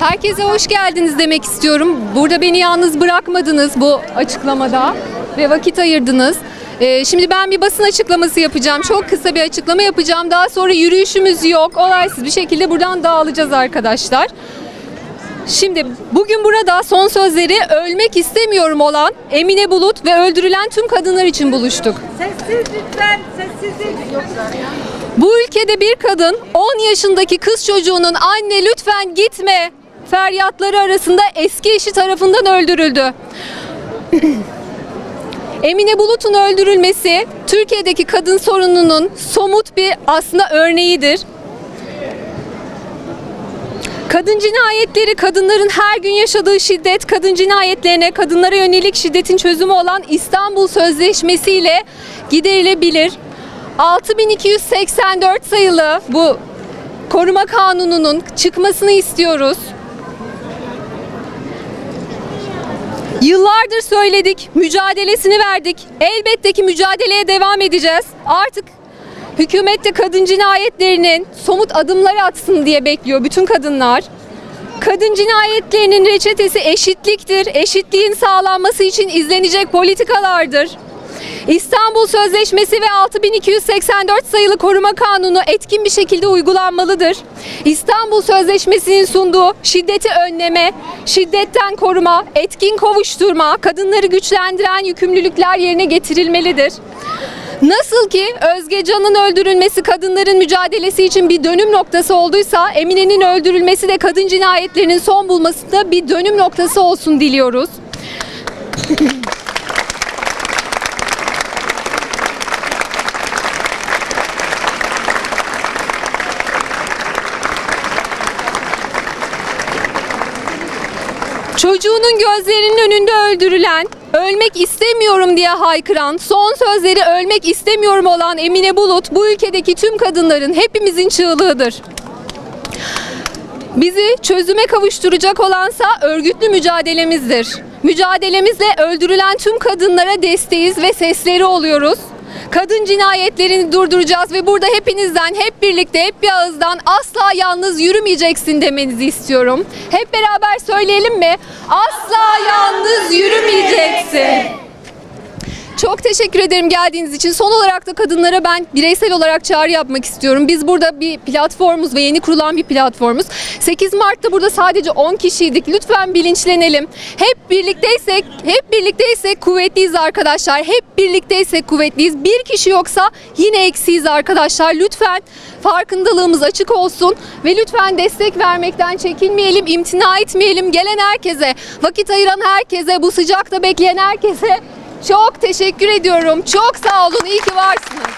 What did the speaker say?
Herkese hoş geldiniz demek istiyorum. Burada beni yalnız bırakmadınız bu açıklamada ve vakit ayırdınız. Ee, şimdi ben bir basın açıklaması yapacağım. Çok kısa bir açıklama yapacağım. Daha sonra yürüyüşümüz yok. Olaysız bir şekilde buradan dağılacağız arkadaşlar. Şimdi bugün burada son sözleri ölmek istemiyorum olan Emine Bulut ve öldürülen tüm kadınlar için buluştuk. Sessiz lütfen, sessizlik. Bu ülkede bir kadın 10 yaşındaki kız çocuğunun anne lütfen gitme feryatları arasında eski eşi tarafından öldürüldü. Emine Bulut'un öldürülmesi Türkiye'deki kadın sorununun somut bir aslında örneğidir. Kadın cinayetleri, kadınların her gün yaşadığı şiddet, kadın cinayetlerine, kadınlara yönelik şiddetin çözümü olan İstanbul Sözleşmesi ile giderilebilir. 6284 sayılı bu koruma kanununun çıkmasını istiyoruz. Yıllardır söyledik, mücadelesini verdik. Elbette ki mücadeleye devam edeceğiz. Artık hükümet de kadın cinayetlerinin somut adımları atsın diye bekliyor bütün kadınlar. Kadın cinayetlerinin reçetesi eşitliktir. Eşitliğin sağlanması için izlenecek politikalardır. İstanbul Sözleşmesi ve 6284 sayılı koruma kanunu etkin bir şekilde uygulanmalıdır. İstanbul Sözleşmesi'nin sunduğu şiddeti önleme, şiddetten koruma, etkin kovuşturma, kadınları güçlendiren yükümlülükler yerine getirilmelidir. Nasıl ki Özge Can'ın öldürülmesi kadınların mücadelesi için bir dönüm noktası olduysa Emine'nin öldürülmesi de kadın cinayetlerinin son bulmasında bir dönüm noktası olsun diliyoruz. Çocuğunun gözlerinin önünde öldürülen, ölmek istemiyorum diye haykıran, son sözleri ölmek istemiyorum olan Emine Bulut bu ülkedeki tüm kadınların hepimizin çığlığıdır. Bizi çözüme kavuşturacak olansa örgütlü mücadelemizdir. Mücadelemizle öldürülen tüm kadınlara desteğiz ve sesleri oluyoruz. Kadın cinayetlerini durduracağız ve burada hepinizden hep birlikte hep bir ağızdan asla yalnız yürümeyeceksin demenizi istiyorum. Hep beraber söyleyelim mi? Asla yalnız yürümeyeceksin. Teşekkür ederim geldiğiniz için. Son olarak da kadınlara ben bireysel olarak çağrı yapmak istiyorum. Biz burada bir platformuz ve yeni kurulan bir platformuz. 8 Mart'ta burada sadece 10 kişiydik. Lütfen bilinçlenelim. Hep birlikteysek, hep birlikteysek kuvvetliyiz arkadaşlar. Hep birlikteysek kuvvetliyiz. Bir kişi yoksa yine eksiyiz arkadaşlar. Lütfen farkındalığımız açık olsun ve lütfen destek vermekten çekinmeyelim, imtina etmeyelim. Gelen herkese, vakit ayıran herkese, bu sıcakta bekleyen herkese çok teşekkür ediyorum. Çok sağ olun. İyi ki varsınız.